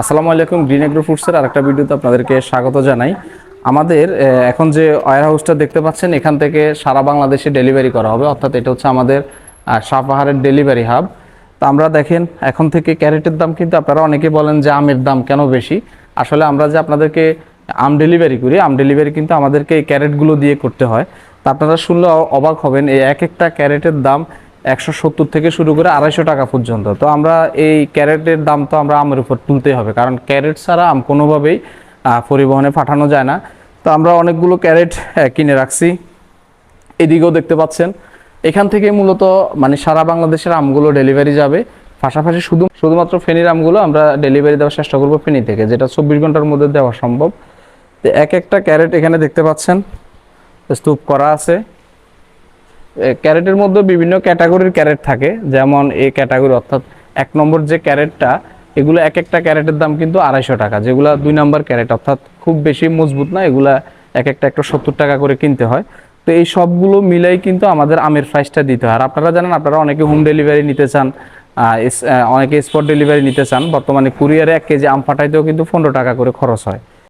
আসসালামু আলাইকুম, green agro ফুডসের আরেকটা ভিডিওতে আপনাদেরকে স্বাগত জানাই। আমাদের এখন যে ওয়ার হাউসটা দেখতে পাচ্ছেন, এখান থেকে সারা বাংলাদেশে ডেলিভারি করা হবে। অর্থাৎ এটা হচ্ছে আমাদের সাপাহারের ডেলিভারি হাব। তো আমরা দেখেন, এখন থেকে ক্যারেটের দাম কিন্তু আপনারা অনেকে বলেন যে আমের দাম কেন বেশি? আসলে আমরা যে আপনাদেরকে আম ডেলিভারি করি, আম ডেলিভারি কিন্তু আমাদেরকে এই ক্যারেটগুলো দিয়ে করতে হয়। তা আপনারা শুনলে অবাক হবেন, এই এক একটা ক্যারেটের দাম একশো সত্তর থেকে শুরু করে আড়াইশো টাকা পর্যন্ত। তো আমরা এই ক্যারেটের দাম তো আমরা আমের উপর তুলতেই হবে, কারণ ক্যারেট ছাড়া আম কোনোভাবেই পরিবহনে পাঠানো যায় না। তো আমরা অনেকগুলো ক্যারেট কিনে রাখছি। এদিকেও দেখতে পাচ্ছেন, এখান থেকে মূলত মানে সারা বাংলাদেশের আমগুলো ডেলিভারি যাবে। পাশাপাশি শুধু, শুধুমাত্র ফেনির আমগুলো আমরা ডেলিভারি দেওয়ার চেষ্টা করব ফেনি থেকে, যেটা চব্বিশ ঘণ্টার মধ্যে দেওয়া সম্ভব। তো এক একটা ক্যারেট এখানে দেখতে পাচ্ছেন, স্তূপ করা আছে। ক্যারেটের মধ্যে বিভিন্ন ক্যাটাগরির ক্যারেট থাকে। যেমন এই ক্যাটাগরি অর্থাৎ এক নম্বর যে ক্যারেটটা, এগুলো এক একটা ক্যারেটের দাম কিন্তু আড়াইশো টাকা, যেগুলো দুই নম্বর ক্যারেট, অর্থাৎ খুব বেশি মজবুত না, এগুলা এক একটা একটা সত্তর টাকা করে কিনতে হয়। তো এই সবগুলো মিলাই কিন্তু আমাদের আমের প্রাইসটা দিতে হয়। আর আপনারা জানেন, আপনারা অনেকে হোম ডেলিভারি নিতে চান অনেকে স্পট ডেলিভারি নিতে চান। বর্তমানে কুরিয়ারে এক কেজি আম পাঠাইতেও কিন্তু পনেরো টাকা করে খরচ হয়।